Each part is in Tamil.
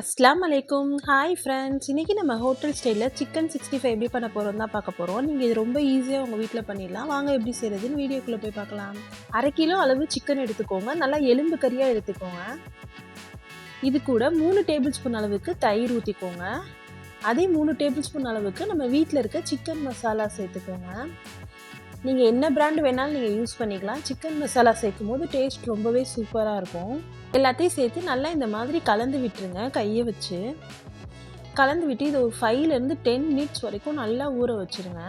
அஸ்லாம் அலைக்கும் ஹாய் ஃப்ரெண்ட்ஸ் இன்றைக்கி நம்ம ஹோட்டல் ஸ்டைலில் சிக்கன் சிக்ஸ்டி ஃபைவ் எப்படி பண்ண போகிறோம் தான் பார்க்க போகிறோம் நீங்கள் இது ரொம்ப ஈஸியாக உங்கள் வீட்டில் பண்ணிடலாம். வாங்க எப்படி செய்கிறதுன்னு வீடியோக்குள்ளே போய் பார்க்கலாம். அரை கிலோ அளவு சிக்கன் எடுத்துக்கோங்க. நல்லா எலும்பு கறியாக எடுத்துக்கோங்க. இது கூட மூணு டேபிள் ஸ்பூன் அளவுக்கு தயிர் ஊற்றிக்கோங்க அதே மூணு டேபிள் ஸ்பூன் அளவுக்கு நம்ம வீட்டில் இருக்க சிக்கன் மசாலா சேர்த்துக்கோங்க. நீங்கள் என்ன பிராண்ட் வேணாலும் நீங்கள் யூஸ் பண்ணிக்கலாம். சிக்கன் மசாலா சேர்க்கும் போது டேஸ்ட் ரொம்பவே சூப்பராக இருக்கும். எல்லாத்தையும் சேர்த்து நல்லா இந்த மாதிரி கலந்து விட்டுருங்க கையை வச்சு. கலந்து விட்டு இது ஒரு ஃபைவ்லேருந்து டென் மினிட்ஸ் வரைக்கும் நல்லா ஊற வச்சுருங்க.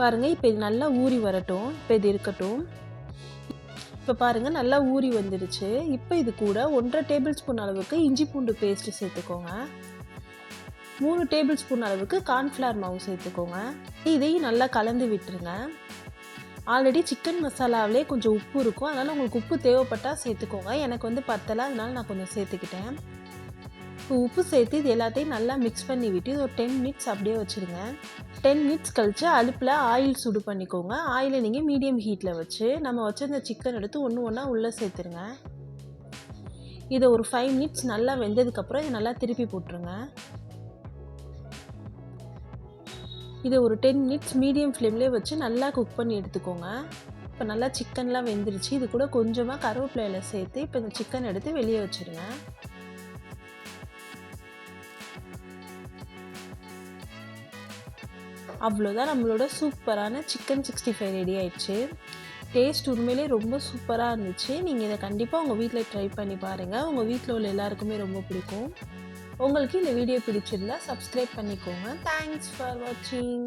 பாருங்கள் இப்போ இது நல்லா ஊறி வரட்டும் இப்போ இது இருக்கட்டும். இப்போ பாருங்கள் நல்லா ஊறி வந்துடுச்சு இப்போ இது கூட ஒன்றரை டேபிள் ஸ்பூன் அளவுக்கு இஞ்சி பூண்டு பேஸ்ட்டு சேர்த்துக்கோங்க. மூணு டேபிள் ஸ்பூன் அளவுக்கு கார்ன்ஃப்ளவர் மாவு சேர்த்துக்கோங்க. இதையும் நல்லா கலந்து விட்டுருங்க. ஆல்ரெடி சிக்கன் மசாலாவிலே கொஞ்சம் உப்பு இருக்கும். அதனால் உங்களுக்கு உப்பு தேவைப்பட்டால் சேர்த்துக்கோங்க. எனக்கு வந்து பத்தலை அதனால் நான் கொஞ்சம் சேர்த்துக்கிட்டேன். இப்போ உப்பு சேர்த்து இது எல்லாத்தையும் நல்லா மிக்ஸ் பண்ணி விட்டு இது ஒரு டென் மினிட்ஸ் அப்படியே வச்சுருங்க. டென் மினிட்ஸ் கழித்து அடுப்பில் ஆயில் சுடு பண்ணிக்கோங்க. ஆயிலை நீங்கள் மீடியம் ஹீட்டில் வச்சு நம்ம வச்சுருந்த சிக்கன் எடுத்து ஒன்று ஒன்றா உள்ளே சேர்த்துருங்க. இதை ஒரு ஃபைவ் மினிட்ஸ் நல்லா வெந்ததுக்கப்புறம் இதை நல்லா திருப்பி போட்டுருங்க. இதை ஒரு டென் மினிட்ஸ் மீடியம் ஃப்ளேம்லேயே வச்சு நல்லா குக் பண்ணி எடுத்துக்கோங்க. இப்போ நல்லா சிக்கன்லாம் வெந்துருச்சு. இது கூட கொஞ்சமாக கருவேப்பிலையில் சேர்த்து இப்போ இந்த சிக்கன் எடுத்து வெளியே வச்சுருங்க. அவ்வளோதான் நம்மளோட சூப்பரான சிக்கன் சிக்ஸ்டி ஃபைவ் ரெடி ஆயிடுச்சு. டேஸ்ட் உண்மையிலே ரொம்ப சூப்பராக இருந்துச்சு. நீங்கள் இதை கண்டிப்பாக உங்கள் வீட்டில் ட்ரை பண்ணி பாருங்கள் உங்கள் வீட்டில் உள்ள எல்லாருக்குமே ரொம்ப பிடிக்கும். உங்களுக்கு இந்த வீடியோ பிடிச்சிருந்தா சப்ஸ்கிரைப் பண்ணிக்கோங்க. தேங்க்ஸ் ஃபார் வாட்சிங்